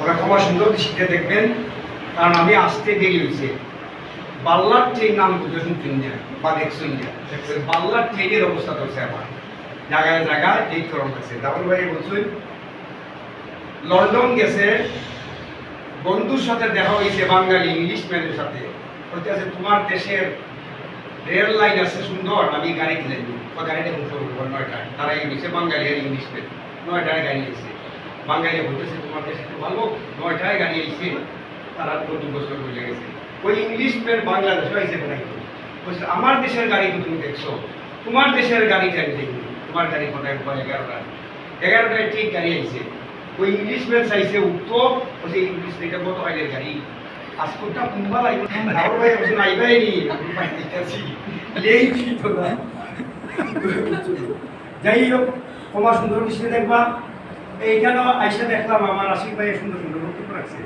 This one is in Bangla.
ওরা ক্ষমা সুন্দর দেখবেন। কারণ আমি আসতে দেরি হয়েছে। বাল্লার ট্রেন নাম তিনজন বা দেখছেন বাল্লার ট্রেনের অবস্থা আমার। জায়গায় জায়গায় এই করণ আছে। দাবুল ভাই বলছেন, লন্ডন গেছে, বন্ধুর সাথে দেখা হয়েছে, বাঙালি ইংলিশ ম্যানের সাথে। বলতে তোমার দেশের রেল লাইন আছে সুন্দর, আমি গাড়ি কিনে দিব বা গাড়িটা মুখে উঠবো নয়টায়। তারা গেছে বাঙালি আর ইংলিশ নয়টায় গাড়ি এসে। বাঙালি বলতেছে, তোমার দেশে তো ভালো? নয়টায় গাড়ি এসে তারা নতুন বছর বুঝে গেছে। ওই ইংলিশ ম্যান বাংলাদেশে এসে বেড়াই বলছে, আমার দেশের গাড়ি তো তুমি দেখছ। তোমার দেশের গাড়িটা আমি দেখিনি তোমার গাড়ি কোথায় কোথায় এগারোটায় এগারোটায় ঠিক গাড়ি আইছে। ওই ইংলিশ ম্যান চাইছে উঠতো বলছে, ইংলিশ এটা কত আইলের গাড়ি? পাসপোর্টটা কুম্বা লাগবে দাও ভাই বলছে আইবাই নি পাইতেছি এই তো না যাই হোক তোমার সুন্দর দৃষ্টি দেখবা এইখানে আইসা দেখলাম আমার আশিক ভাই সুন্দর সুন্দর রাখছে